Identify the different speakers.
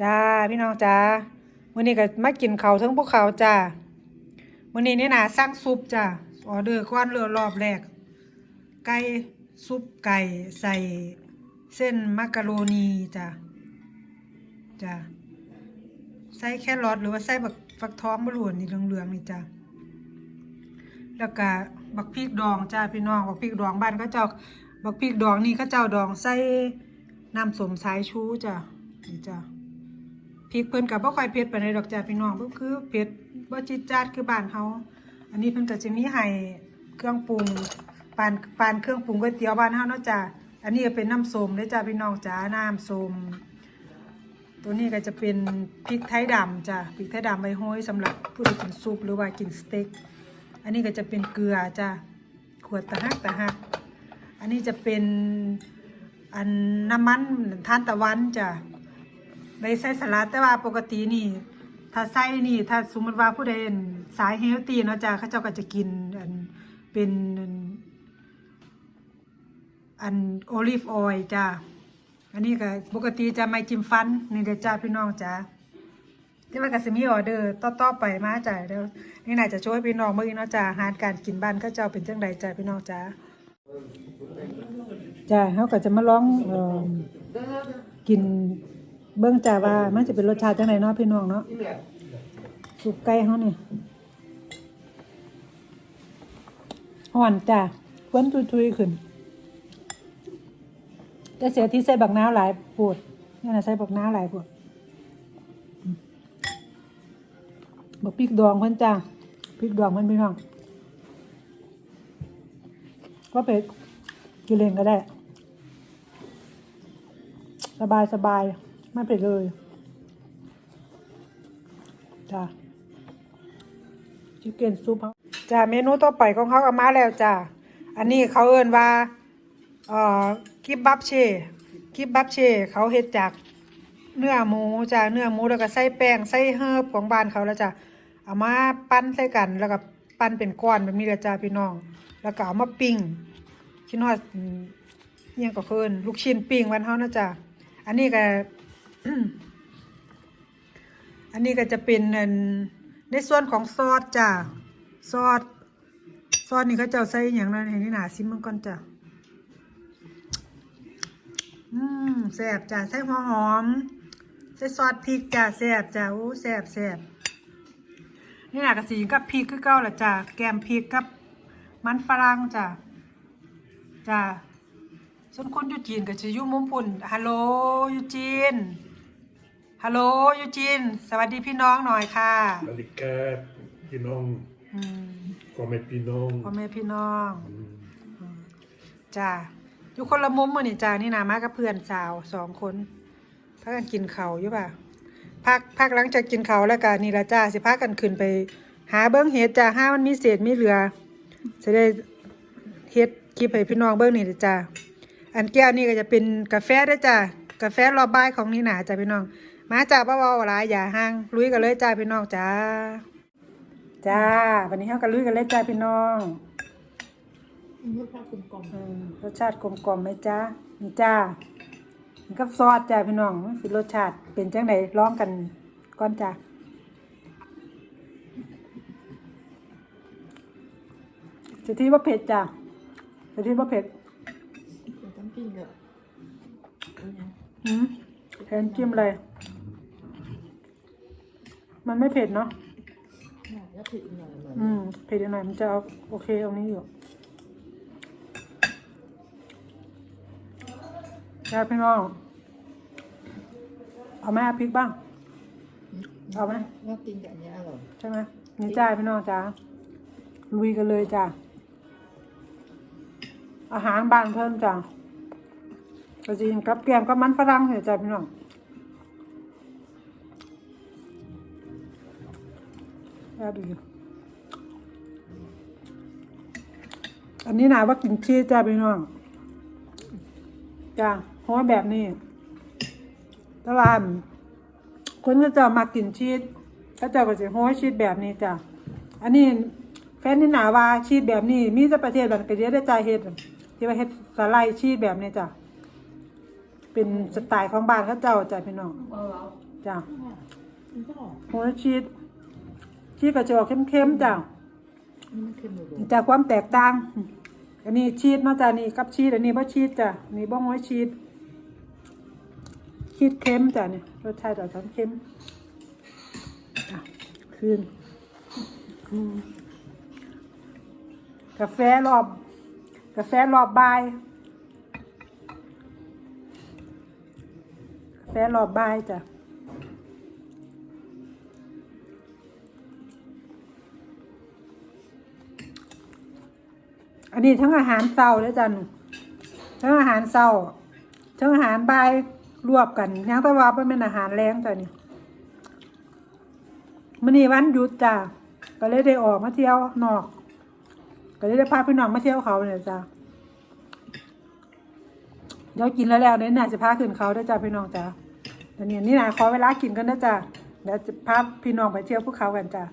Speaker 1: จ้าพี่น้องจ้ามื้อนี้ก็มากินข้าวทั้งภูเขาจ้ามื้อนี้นี่นะสั่งซุปจ้าออเดอร์ก่อนเรือรอบแรก ไก่ซุปไก่ใส่เส้นมักกะโรนีจ้าจ้าใส่แครอทหรือว่าใส่บักฟักทองบ่รู้อันนี่เหลืองๆนี่จ้าแล้วก็บักพริกดองจ้าพี่น้องบักพริกดองบ้านเขาเจ้าบักพริกดองนี่เขาเจ้าดองใส่น้ำสมสายชูจ้านี่จ้า พริกเพิ่นก็บ่ค่อยเผ็ดปานใดดอกจ้าพี่น้องเพิ่นคือเผ็ดบ่จิตจาดคือบ้านเฮาอันนี้เพิ่นก็จะมีให้เครื่องปรุงปานปานเครื่องปรุงก๋วยเตี๋ยวบ้านเฮาเนาะจ้าอันนี้ก็เป็นน้ำส้มเด้จ้าพี่น้องจ้าน้ำส้มตัวนี้ก็จะเป็นพริกไทยดำจ้าพริกไทยดำใบห้อยสำหรับผู้ที่กินซุปหรือว่ากินสเต็ก อันนี้ก็จะเป็นเกลือจ้าขวดตะหักตะหัก อันนี้จะเป็นอันน้ำมันทานตะวันจ้า ได้ใส่สลัดแต่ว่าปกตินี่ ถ้าใส่นี่ ถ้าสมมติว่าผู้ใดอั่นสายเฮลตี้เนาะจ้ะเขาเจ้าก็จะกินอันเป็นอันโอลิฟออยล์จ้ะอันนี้ก็ปกติจะไม่จิ้มฟันนี่เด้อจ้าพี่น้องจ้าที่ว่าก็สิมีออเดอร์ต่อๆไปมาจ้ะเดี๋ยวนี่น่าจะช่วยพี่น้องเมื่อกี้เนาะจ้าอาหารการกินบ้านเขาเจ้าเป็นจังไดจ้าพี่น้องจ้าจ้าเขาก็จะมาลองออกิน เบิ่งจ้าว่ามันจะเป็นรสชาติจังไดเนาะพี่น้องเนาะสุกไก่เฮานี่ห่อนจ้าควนทุยๆขึ้นแต่เสียที่ใส่บักน้าวหลายปวดนี่นะใส่บักน้าวหลายปวดบักพริกดองเพิ่นจ้าพริกดองเพิ่นพี่น้องก็เป็ดกินเล่นก็ได้ สบายสบาย ไม่เผ็ดเลยจ้าชิคเก้นซุปจ้าเมนูต่อไปของเขาก็มาแล้วจ้าอันนี้เขาเอิ้นว่าเอ่อกิบบับเชกิบบับเชเขาเฮ็ดจากเนื้อหมูจ้าเนื้อหมูแล้วก็ใส่แป้งใส่เฮิร์บของบ้านเขาแล้วจ้าเอามาปั้นใส่กันแล้วก็ปั้นเป็นก้อนแบบนี้ละจ้าพี่น้อง แล้วก็เอามาปิ้งคิดว่าอืมอิหยังก็เคินลูกชิ้นปิ้งวันเฮานะจ้าอันนี้ก็ อันนี้ก็จะเป็นในส่วนของซอสจ้ะซอสซอสนี่เขาจ้าใส่อย่างนั้นให้นี่หนาซิมมันก่อนจ้ะอืมแซ่บจ้ะใส่หัวหอมใส่ซอสพริกจ้ะแซ่บจ้ะโอ้แซ่บแซ่บนี่หนากระสีกับพริกคือเก้าละจ้ะแกมพริกกับมันฝรั่งจ้ะจ้ะส่วนคนยูจีนก็จะยู่มุมปุ่นฮัลโหลยูจีน ฮัลโหลยูจีนสวัสดีพี่น้องหน่อยค่ะ
Speaker 2: สวัสดีครับพี่น้อง
Speaker 1: อืม
Speaker 2: พ่อแม่พี่น้อง
Speaker 1: พ่อแม่พี่น้อง
Speaker 2: อืม
Speaker 1: จ้าอยู่คนละมุมมือนี่จ้านี่นามากับเพื่อนสาวสองคนพากันกินเขาวอยู่ป่ะพักพักหลังจากกินเขาวแล้วกันนี่ละจ้าสิพากันขึ้นไป หาเบิ้งเห็ดจ้าห้ามันมีเศษมีเหลือจะได้เฮ็ดคลิปให้พี่น้องเบิ้งนี่ละจ้าอันแก้วนี่ก็จะเป็นกาแฟเด้วยจ้ากาแฟรอบบ่ายของนี่นาจ้าพี่น้อง มาจ้าเบาๆหลายอย่าห่างลุยกันเลยจ้าพี่น้องจ้าจ้าวันนี้เฮากันลุยกันเลยจ้าพี่น้อง
Speaker 3: รสชาติกลมกล่อม
Speaker 1: อืมรสชาติกลมกล่อมไหมจ้านี่จ้านี่กับซอสจ้าพี่น้องมันสิรสชาติเป็นจังไดร้องกันก่อนจ้าสิที่ว่าเผ็ดจ้าสิที่ว่าเผ็ด
Speaker 3: เป็นต้องกินกับอันนี้
Speaker 1: หืมแทนจิ้มเลย มันไม่เผ็ดเนาะ
Speaker 3: น่าจะผิดอีกหน่อยเหมือน
Speaker 1: อืมเผ็ดอีกหน่อยมันจะเอาโอเคตรงนี้อยู่จ้าพี่น้อง เอาไหมเอาพริกบ้าง เอาไหม
Speaker 3: ว่ากินกับอันนี้อร่อย
Speaker 1: ใช่ไหมนี่จ้าพี่น้องจ้าลุยกันเลยจ้าอาหารบ้านเพิ่มจ้ากระจีนกับแกมกับมันฝรั่งเหรอจ้าพี่น้อง แล้วดูอันนี้นะว่ากินชีสจ้าพี่น้อง จ้าเพราะว่าแบบนี้ตลาดคนก็จะมากินชีสก็เจ้าก็จะห้อยชีสแบบนี้จ้ะอันนี้แฟนนี่หนาว่าชีสแบบนี้ มีแต่ประเทศบันก็เดียวได้จ่ายเฮ็ดที่ว่าเฮ็ดสไลด์ชีสแบบนี้จ้ะเป็นสไตล์ของบ้านเขาเจ้าจ้ะพี่น้อง
Speaker 3: เออ
Speaker 1: จ้ะ
Speaker 3: มันก็ออก
Speaker 1: หัวชีส ชีสก็จะออกเข้มๆจ้ะ
Speaker 3: นี่มันเค็มอยู่
Speaker 1: นี่จากความแตกต่าง อันนี้ชีสเนาะจ้ะนี่กับชีสอันนี้บ่ชีสจ้ะอันนี่บ่หัวชีสชีสเค็มจ้ะนี่รสชาติออกเค็มอะคืนอืมกาแฟรอบ กาแฟรอบบ่ายกาแฟรอบบ่ายจ้ะ อันนี้ทั้งอาหารเช้าเลยจ้ะหนูทั้งอาหารเช้าทั้งอาหารบ่ายรวบกันยังแต่ว่าเป็นอาหารแรงจ้ะนี่มื้อนี้วันหยุดจ้ะก็เลยได้ออกมาเที่ยวนอก ก็เลยได้พาพี่น้องมาเที่ยวเขาเนี่ยจ้ะเดี๋ยวกินแล้วแล้วเนี่ยน่าจะพาขึ้นเขาได้จ้ะพี่น้องจ้ะเดี๋ยนี้นี่นะขอเวลากินกันนะจ้ะเดี๋ยวจะพาพี่น้องไปเที่ยวภูเขากันจ้ะ